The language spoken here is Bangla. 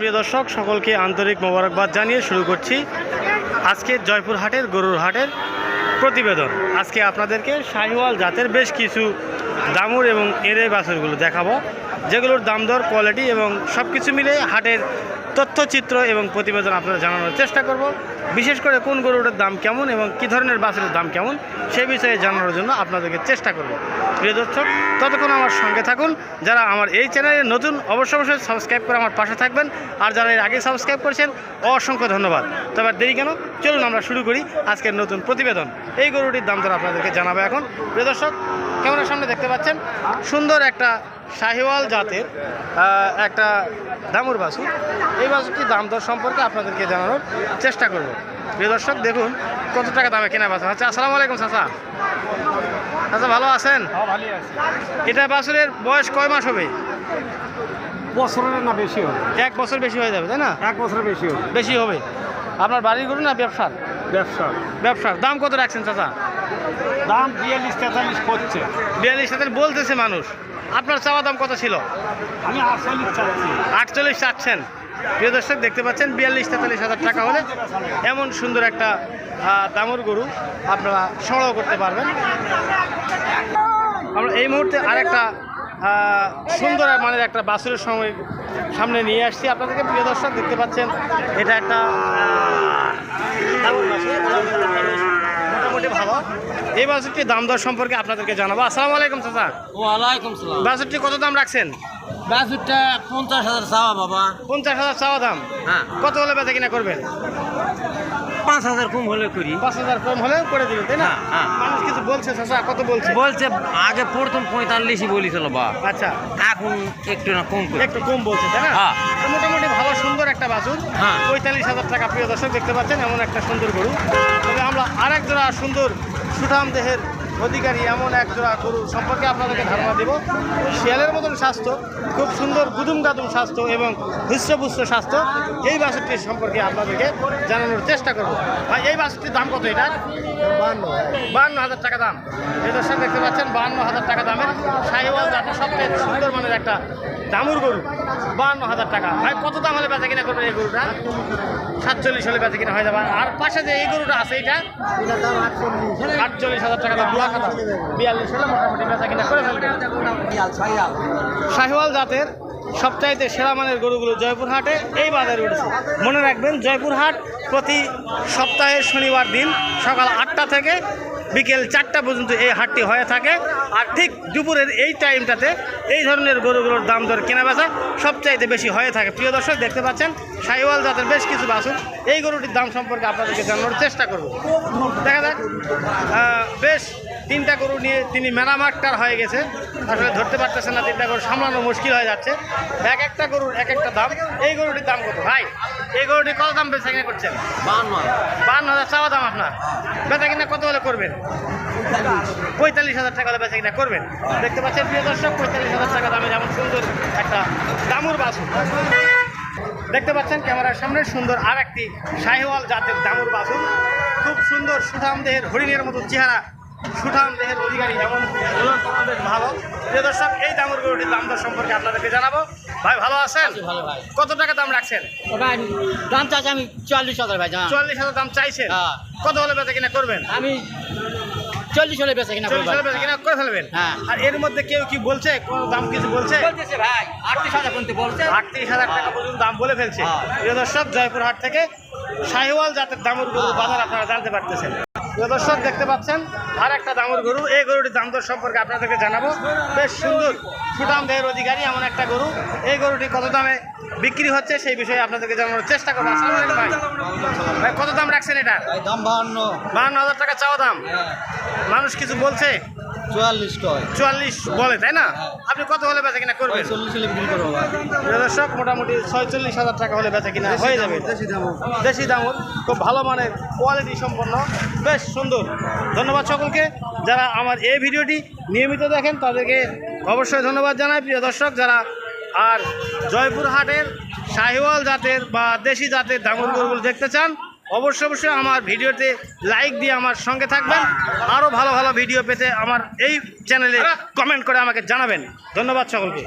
প্রিয় দর্শক, সকলকে আন্তরিক মোবারকবাদ জানিয়ে শুরু করছি আজকে জয়পুর হাটের গরুর হাটের প্রতিবেদন। আজকে আপনাদেরকে শাহিওয়াল জাতের বেশ কিছু দামুর এবং এরে বাছুরগুলো দেখাবো। যেগুলোর দাম দর কোয়ালিটি এবং সব কিছু মিলে হাটের তথ্যচিত্র এবং প্রতিবেদন আপনারা জানানোর চেষ্টা করব। বিশেষ করে কোন গরুটার দাম কেমন এবং কী ধরনের বাসের দাম কেমন, সে বিষয়ে জানানোর জন্য আপনাদেরকে চেষ্টা করব। প্রিয় দর্শক, ততক্ষণ আমার সঙ্গে থাকুন। যারা আমার এই চ্যানেলে নতুন, অবশ্যই অবশ্যই সাবস্ক্রাইব করে আমার পাশে থাকবেন। আর যারা এর আগে সাবস্ক্রাইব করেছেন, অসংখ্য ধন্যবাদ। তবে দেরি কেন? চলুন আমরা শুরু করি আজকের নতুন প্রতিবেদন। এই গরুটির দাম দর আপনাদেরকে জানাব এখন। প্রিয় দর্শক ক্যামেরার সামনে দেখতে পাচ্ছেন সুন্দর একটা শাহিওয়াল জাতের একটা দামুর বাসু এই বাসুটির দাম দর সম্পর্কে আপনাদেরকে জানানোর চেষ্টা করব। প্রিয় দর্শক দেখুন কত টাকা দামে কেনা বাসু আচ্ছা আসসালামু আলাইকুম চাচা। আচ্ছা ভালো আছেন? হ্যাঁ এটা বাছুরের বয়স কয় মাস হবে? বছরের না বেশি হবে। এক বছর বেশি হয়ে যাবে তাই না? এক বছরের বেশি হবে। বেশি হবে। আপনার বাড়ির গরু না ব্যবসার? ব্যবসা। ব্যবসার। দাম কত রাখছেন চাচা? দাম বিয়াল্লিশ তেতাল্লিশ করছে বিয়াল্লিশ হাজার বলতেছে মানুষ। আপনার চাওয়া দাম কত ছিল? আমি আটচল্লিশ চাচ্ছি। আটচল্লিশ চাচ্ছেন। প্রিয় দর্শক দেখতে পাচ্ছেন বিয়াল্লিশ তেতাল্লিশ হাজার টাকা হলে এমন সুন্দর একটা দামুর গরু আপনারা সংগ্রহ করতে পারবেন। আমরা এই মুহূর্তে আরেকটা সুন্দর মানের একটা বাছুরের সময় সামনে নিয়ে আসছি। আপনাদেরকে প্রিয় দর্শক দেখতে পাচ্ছেন এটা একটা। মোটামুটি ভালো। এই বাছুরটির দাম দর সম্পর্কে আপনাদেরকে জানাব। আসসালামু আলাইকুম চাচা। ওয়ালাইকুম সালাম। বাছুরটি কত দাম রাখছেন? বাসুরটা পঞ্চাশ হাজার চাওয়া বাবা। পঞ্চাশ হাজার চাওয়া দাম। হ্যাঁ। কত হলে বেচা কিনা করবেন? পাঁচ হাজার কম হলে করি। পাঁচ হাজার কম হলে করে দিবে তাই না? হ্যাঁ, হ্যাঁ। মানুষ কিছু বলছে চাচা কত বলছে? বলছে আগে প্রথম পঁয়তাল্লিশই বলেছিল বা। আচ্ছা। এখন একটু না কম করে। একটু কম বলছে তাই না? হ্যাঁ। মোটামুটি ভালো সুন্দর একটা বাছুর। হ্যাঁ। পঁয়তাল্লিশ হাজার টাকা প্রিয় দর্শক দেখতে পাচ্ছেন এমন একটা সুন্দর গরু। তবে আমরা আরেক জোড়া সুন্দর সুঠাম দেহের অধিকারী এমন এক জোড়া গরু সম্পর্কে আপনাদেরকে ধারণা দেব। শিয়ালের মতন স্বাস্থ্য খুব সুন্দর গুদুম গাদুম স্বাস্থ্য এবং হৃষ্টপুষ্ট স্বাস্থ্য। এই বাসটির সম্পর্কে আপনাদেরকে জানানোর চেষ্টা করব। ভাই এই বাসটির দাম কত এটা? বান্ন হাজার। টাকা দাম। এই সাথে দেখতে পাচ্ছেন বান্ন হাজার টাকা দামের শাহিওয়াল জাতের সবচেয়ে সুন্দর মানের একটা দামুর গরু। বান্ন হাজার টাকা। ভাই, কত দাম হলে বেচা কিনা করবেন এই গরুটা? সাতচল্লিশ হলে বেচা কিনা হয়ে যাবে। আর পাশে যে এই গরুটা আছে এটা আটচল্লিশ হাজার টাকা দাম। লাখ বিয়াল্লিশ হলে মোটামুটি বেচা কিনা করে ফেলবেন শাহিওয়াল জাতের সবচাইতে সেরা মানের গরুগুলো জয়পুরহাটে এই বাজারে উঠেছে। মনে রাখবেন, জয়পুরহাট প্রতি সপ্তাহের শনিবার দিন সকাল আটটা থেকে বিকেল চারটা পর্যন্ত এই হাটটি হয়ে থাকে। আর ঠিক দুপুরের এই টাইমটাতে এই ধরনের গরুগুলোর দাম দর কেনা বেচা সবচাইতে বেশি হয়ে থাকে। প্রিয় দর্শক, দেখতে পাচ্ছেন, সাইওয়াল জাতের বেশ কিছু বাছুর। এই গরুটির দাম সম্পর্কে আপনাদেরকে জানানোর চেষ্টা করব। দেখা যাক বেশ তিনটা গরু নিয়ে তিনি মেরামাক্টার হয়ে গেছে আসলে ধরতে পারতেছেন না, তিনটা গরু সামলানো মুশকিল হয়ে যাচ্ছে। এক একটা গরুর এক একটা দাম। এই গরুটির দাম কত? ভাই এই গরুটি কত দাম বেচা কিনা করছেন? বান্ন বান্ন হাজার চাওয়া দাম আপনার। বেচা কিনা কত হলে করবেন? পঁয়তাল্লিশ হাজার টাকা হলে বেচা কিনা করবেন। দেখতে পাচ্ছেন প্রিয় দর্শক পঁয়তাল্লিশ হাজার টাকা দামে যেমন সুন্দর একটা দামুর বাছুর। দেখতে পাচ্ছেন ক্যামেরার সামনে সুন্দর আর একটি শাহিওয়াল জাতের দামুর বাছুর। খুব সুন্দর সুঠাম দেহের হরিণের মতো চেহারা সুঠাম দেহের অধিকারী এমন বেশ ভালো প্রিয় দর্শক এই দামুর গরুটির দাম দর সম্পর্কে আপনাদেরকে জানাব। ভাই ভালো আছেন? ভালো ভাই। কত টাকা দাম রাখছেন? ভাই দাম চাচ্ছি আমি চল্লিশ হাজার ভাই জানা। চুয়াল্লিশ হাজার দাম চাইছেন? হ্যাঁ। কত হলে বেচা কিনা করবেন? আমি চল্লিশ হলে বেঁচে কিনা চল্লিশ হাজার বেচা কিনা করে ফেলবেন? হ্যাঁ। আর এর মধ্যে কেউ কি বলছে? কোন দাম কিছু বলছে? ভাই আটত্রিশ হাজার পর্যন্ত বলছে। আটত্রিশ হাজার টাকা পর্যন্ত দাম বলে ফেলছে। হ্যাঁ। প্রিয় দর্শক জয়পুরহাট থেকে শাহিওয়াল জাতের দামুর গরু বাজার আপনারা জানতে পারতেছেন। দর্শক দেখতে পাচ্ছেন আর একটা দামুর গরু। এই গরুটির দাম দর সম্পর্কে আপনাদেরকে জানাব। বেশ সুন্দর সুঠাম দেহের অধিকারী এমন একটা গরু। এই গরুটি কত দামে বিক্রি হচ্ছে সেই বিষয়ে আপনাদেরকে জানানোর চেষ্টা করব। আসসালামু আলাইকুম ভাই। ভাই কত দাম রাখছেন এটা? দাম বাহান্ন। বাহান্ন হাজার টাকা চাওয়া দাম। মানুষ কিছু বলছে? চুয়াল্লিশ চুয়াল্লিশ বলে তাই না? আপনি কত হলে বেচা কিনা করবেন? চল্লিশ হলে বিক্রি করব প্রিয় দর্শক মোটামুটি ছয়চল্লিশ হাজার টাকা হলে বেচা কিনা হয়ে যাবে। দেশি দামর খুব ভালো মানের কোয়ালিটি সম্পন্ন বেশ সুন্দর। ধন্যবাদ সকলকে। যারা আমার এই ভিডিওটি নিয়মিত দেখেন তাদেরকে অবশ্যই ধন্যবাদ জানাই। প্রিয় দর্শক যারা আর জয়পুর হাটের শাহিওয়াল জাতের বা দেশি জাতের দামর গরুগুলো দেখতে চান অবশ্যই অবশ্যই আমার ভিডিওতে লাইক দিয়ে আমার সঙ্গে থাকবেন। আরও ভালো ভালো ভিডিও পেতে আমার এই চ্যানেলে কমেন্ট করে আমাকে জানাবেন। ধন্যবাদ সকলকে।